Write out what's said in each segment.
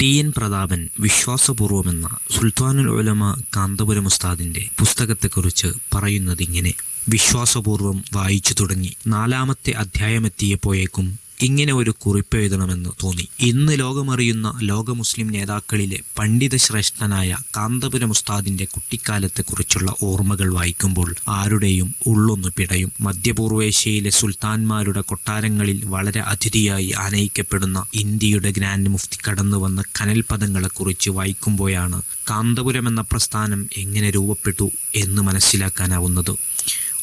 T N Prathapan വിശ്വാസപൂർവമെന്ന സുൽത്താനുൽ ഉലമ കാന്തപുരം ഉസ്താദിന്റെ പുസ്തകത്തെക്കുറിച്ച് പറയുന്നതിങ്ങനെ വിശ്വാസപൂർവം വായിച്ചു തുടങ്ങി നാലാമത്തെ അധ്യായമെത്തിയപ്പോഴേക്കും ഇങ്ങനെ ഒരു കുറിപ്പ് എഴുതണമെന്ന് തോന്നി. ഇന്ന് ലോകമറിയുന്ന ലോക മുസ്ലിം നേതാക്കളിലെ പണ്ഡിത ശ്രേഷ്ഠനായ കാന്തപുരം ഉസ്താദിന്റെ കുട്ടിക്കാലത്തെക്കുറിച്ചുള്ള ഓർമ്മകൾ വായിക്കുമ്പോൾ ആരുടെയും ഉള്ളൊന്ന് പിടയും. മധ്യപൂർവേഷ്യയിലെ സുൽത്താൻമാരുടെ കൊട്ടാരങ്ങളിൽ വളരെ അതിഥിയായി ആനയിക്കപ്പെടുന്ന ഇന്ത്യയുടെ ഗ്രാൻഡ് മുഫ്തി കടന്നു വന്ന കനൽപദങ്ങളെക്കുറിച്ച് വായിക്കുമ്പോഴാണ് കാന്തപുരം എന്ന പ്രസ്ഥാനം എങ്ങനെ രൂപപ്പെട്ടു എന്ന് മനസ്സിലാക്കാനാവുന്നത്.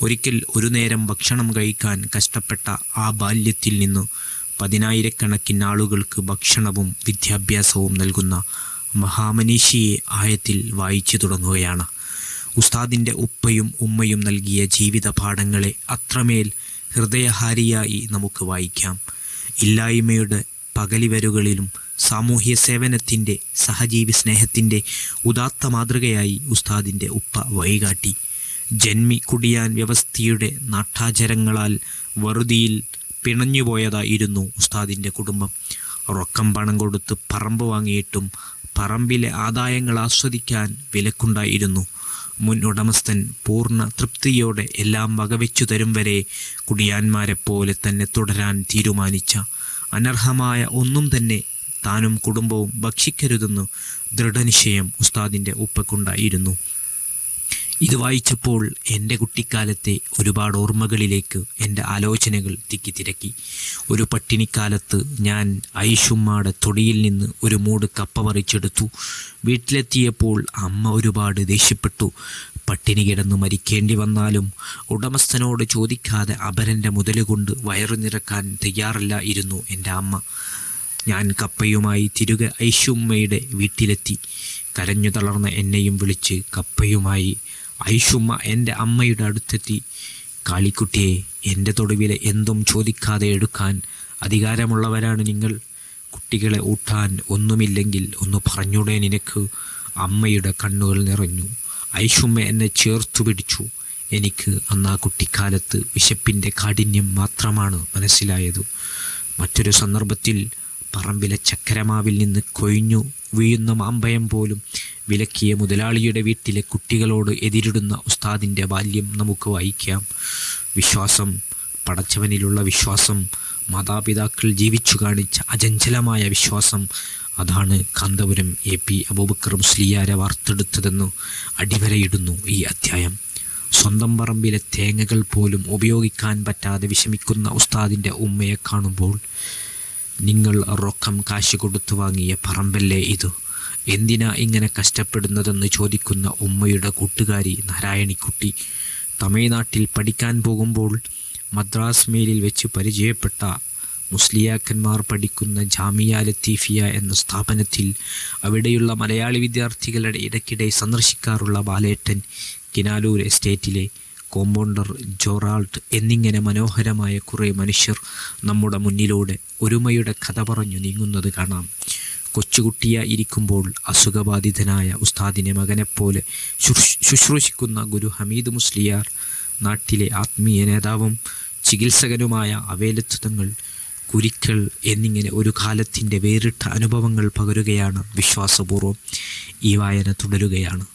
ഒരിക്കൽ ഒരു നേരം ഭക്ഷണം കഴിക്കാൻ കഷ്ടപ്പെട്ട ആ ബാല്യത്തിൽ നിന്ന് പതിനായിരക്കണക്കിന് ആളുകൾക്ക് ഭക്ഷണവും വിദ്യാഭ്യാസവും നൽകുന്ന മഹാമനീഷിയെ ആയത്തിൽ വായിച്ചു തുടങ്ങുകയാണ്. ഉസ്താദിന്റെ ഉപ്പയും ഉമ്മയും നൽകിയ ജീവിത പാഠങ്ങളെ അത്രമേൽ ഹൃദയഹാരിയായി നമുക്ക് വായിക്കാം. ഇല്ലായ്മയുടെ പകലിവരുകളിലും സാമൂഹ്യ സേവനത്തിന്റെ സഹജീവി സ്നേഹത്തിന്റെ ഉദാത്ത മാതൃകയായി ഉസ്താദിന്റെ ഉപ്പ വഴികാട്ടി. ജന്മി കുടിയാൻ വ്യവസ്ഥയുടെ നാട്ടാചരങ്ങളാൽ വറുതിയിൽ പിണഞ്ഞുപോയതായിരുന്നു ഉസ്താദിന്റെ കുടുംബം. റൊക്കം പണം കൊടുത്ത് പറമ്പ് വാങ്ങിയിട്ടും പറമ്പിലെ ആദായങ്ങൾ ആസ്വദിക്കാൻ വിലക്കുണ്ടായിരുന്നു. മുൻ ഉടമസ്ഥൻ പൂർണ തൃപ്തിയോടെ എല്ലാം വകവെച്ചു തരും വരെ കുടിയാന്മാരെപ്പോലെ തന്നെ തുടരാൻ തീരുമാനിച്ച. അനർഹമായ ഒന്നും തന്നെ താനും കുടുംബവും ഭക്ഷിക്കരുതെന്ന് ദൃഢനിശ്ചയം ഉസ്താദിന്റെ ഉപ്പക്കുണ്ടായിരുന്നു. ഇത് വായിച്ചപ്പോൾ എന്റെ കുട്ടിക്കാലത്തെ ഒരുപാട് ഓർമ്മകളിലേക്ക് എന്റെ ആലോചനകൾ തിക്കിത്തിരക്കി ഒരു പട്ടിണിക്കാലത്ത് ഞാൻ ഐഷുമ്മയുടെ തൊടിയിൽ നിന്ന് ഒരു മൂട് കപ്പ പറിച്ചെടുത്തു. വീട്ടിലെത്തിയപ്പോൾ അമ്മ ഒരുപാട് ദേഷ്യപ്പെട്ടു. പട്ടിണി കിടന്ന് മരിക്കേണ്ടി വന്നാലും ഉടമസ്ഥനോട് ചോദിക്കാതെ അപരന്റെ മുതലുകൊണ്ട് വയറു നിറക്കാൻ തയ്യാറല്ലായിരുന്നു എന്റെ അമ്മ. ഞാൻ കപ്പയുമായി തിരികെ ഐഷുമ്മയുടെ വീട്ടിലെത്തി. കരഞ്ഞു തളർന്ന എന്നെയും വിളിച്ച് കപ്പയുമായി ഐഷുമ്മ എന്റെ അമ്മയുടെ അടുത്തെത്തി കാളിക്കുട്ടിയെ എന്റെ തൊടുവിലെ എന്തും ചോദിക്കാതെ എടുക്കാൻ അധികാരമുള്ളവരാണ് നിങ്ങൾ. കുട്ടികളെ ഊട്ടാൻ ഒന്നുമില്ലെങ്കിൽ ഒന്ന് പറഞ്ഞൂടെ നിനക്ക്. അമ്മയുടെ കണ്ണുകൾ നിറഞ്ഞു. ഐഷുമ്മ എന്നെ ചേർത്തു പിടിച്ചു. എനിക്ക് അന്ന് ആ കുട്ടിക്കാലത്ത് വിശപ്പിന്റെ കാഠിന്യം മാത്രമാണ് മനസ്സിലായത്. മറ്റൊരു സന്ദർഭത്തിൽ പറമ്പിലെ ചക്കരമാവിൽ നിന്ന് കൊഴിഞ്ഞു വീഴുന്ന മാമ്പയം പോലും വിലക്കിയ മുതലാളിയുടെ വീട്ടിലെ കുട്ടികളോട് എതിരിടുന്ന ഉസ്താദിന്റെ ബാല്യം നമുക്ക് വായിക്കാം. വിശ്വാസം പടച്ചവനിലുള്ള വിശ്വാസം മാതാപിതാക്കൾ ജീവിച്ചു കാണിച്ച അചഞ്ചലമായ വിശ്വാസം അതാണ് കാന്തപുരം എ പി അബൂബക്കർ മുസ്ലിയാരെ വാർത്തെടുത്തതെന്ന് അടിവരയിടുന്നു ഈ അധ്യായം. സ്വന്തം പറമ്പിലെ തേങ്ങകൾ പോലും ഉപയോഗിക്കാൻ പറ്റാതെ വിഷമിക്കുന്ന ഉസ്താദിന്റെ ഉമ്മയെ കാണുമ്പോൾ നിങ്ങൾ റൊക്കം കാശ് കൊടുത്തു വാങ്ങിയ പറമ്പല്ലേ ഇത്? എന്തിനാ ഇങ്ങനെ കഷ്ടപ്പെടുന്നതെന്ന് ചോദിക്കുന്ന ഉമ്മയുടെ കൂട്ടുകാരി നാരായണിക്കുട്ടി തമിഴ്നാട്ടിൽ പഠിക്കാൻ പോകുമ്പോൾ മദ്രാസ് മേലിൽ വെച്ച് പരിചയപ്പെട്ട മുസ്ലിയാക്കന്മാർ പഠിക്കുന്ന ജാമിയ ലത്തീഫിയ എന്ന സ്ഥാപനത്തിൽ അവിടെയുള്ള മലയാളി വിദ്യാർത്ഥികളുടെ ഇടയ്ക്കിടെ സന്ദർശിക്കാറുള്ള ബാലേട്ടൻ കിനാലൂർ എസ്റ്റേറ്റിലെ കോമ്പൗണ്ടർ ജോറാൾട്ട് എന്നിങ്ങനെ മനോഹരമായ കുറേ മനുഷ്യർ നമ്മുടെ മുന്നിലൂടെ ഒരുമയുടെ കഥ പറഞ്ഞു നീങ്ങുന്നത് കാണാം. കൊച്ചുകുട്ടിയായി ഇരിക്കുമ്പോൾ അസുഖബാധിതനായ ഉസ്താദിനെ മകനെപ്പോലെ ശുശ്രൂഷിക്കുന്ന ഗുരു ഹമീദ് മുസ്ലിയാർ നാട്ടിലെ ആത്മീയ നേതാവും ചികിത്സകനുമായ അവേലത്വങ്ങൾ കുരിക്കൾ എന്നിങ്ങനെ ഒരു കാലത്തിന്റെ വേറിട്ട അനുഭവങ്ങൾ പകരുകയാണ് വിശ്വാസപൂർവം ഈ വായന തുടരുകയാണ്.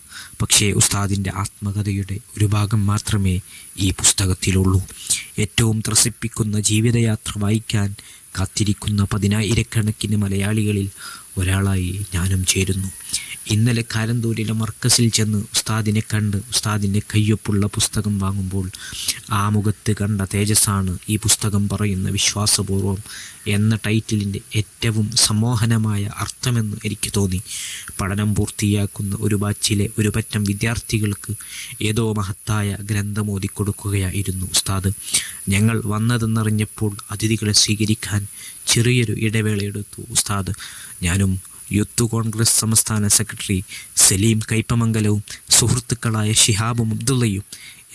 പക്ഷേ ഉസ്താദിന്റെ ആത്മകഥയുടെ ഒരു ഭാഗം മാത്രമേ ഈ പുസ്തകത്തിലുള്ളൂ. ഏറ്റവും ത്രസിപ്പിക്കുന്ന ജീവിതയാത്ര വായിക്കാൻ കാത്തിരിക്കുന്ന പതിനായിരക്കണക്കിന് മലയാളികളിൽ ഒരാളായി ഞാനും ചേരുന്നു. ഇന്നലെ കാരന്തൂരിലെ മർക്കസിൽ ചെന്ന് ഉസ്താദിനെ കണ്ട് ഉസ്താദിന്റെ കയ്യൊപ്പുള്ള പുസ്തകം വാങ്ങുമ്പോൾ ആ മുഖത്ത് കണ്ട തേജസ്സാണ് ഈ പുസ്തകം പറയുന്ന വിശ്വാസപൂർവം എന്ന ടൈറ്റിലിന്റെ ഏറ്റവും സമ്മോഹനമായ അർത്ഥമെന്ന് എനിക്ക് തോന്നി. പഠനം പൂർത്തിയാക്കുന്ന ഒരു ബാച്ചിലെ ഒരു പറ്റം വിദ്യാർത്ഥികൾക്ക് ഏതോ മഹത്തായ ഗ്രന്ഥം ഓതിക്കൊടുക്കുകയായിരുന്നു ഉസ്താദ്. ഞങ്ങൾ വന്നതെന്നറിഞ്ഞപ്പോൾ അതിഥികളെ സ്വീകരിക്കാൻ ചെറിയൊരു ഇടവേളയെടുത്തു ഉസ്താദ്. ഞാനും യൂത്ത് കോൺഗ്രസ് സംസ്ഥാന സെക്രട്ടറി സലീം കൈപ്പമംഗലവും സുഹൃത്തുക്കളായ ഷിഹാബും അബ്ദുള്ളയും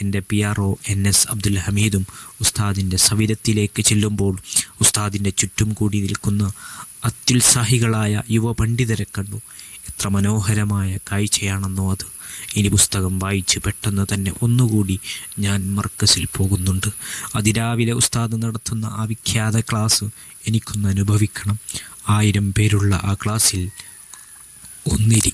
എന്റെ P R O N S Abdul ഹമീദും ഉസ്താദിന്റെ സവിധത്തിലേക്ക് ചെല്ലുമ്പോൾ ഉസ്താദിന്റെ ചുറ്റും കൂടി നിൽക്കുന്ന അത്യുത്സാഹികളായ യുവ പണ്ഡിതരെ കണ്ടു. എത്ര മനോഹരമായ കാഴ്ചയാണെന്നോ അത്. ഇനി പുസ്തകം വായിച്ച് പെട്ടെന്ന് തന്നെ ഒന്നുകൂടി ഞാൻ മർക്കസിൽ പോകുന്നുണ്ട്. അതിരാവിലെ ഉസ്താദ് നടത്തുന്ന ആ വിഖ്യാത ക്ലാസ് എനിക്കൊന്ന് അനുഭവിക്കണം. ആയിരം പേരുള്ള ആ ക്ലാസ്സിൽ ഒന്നിരി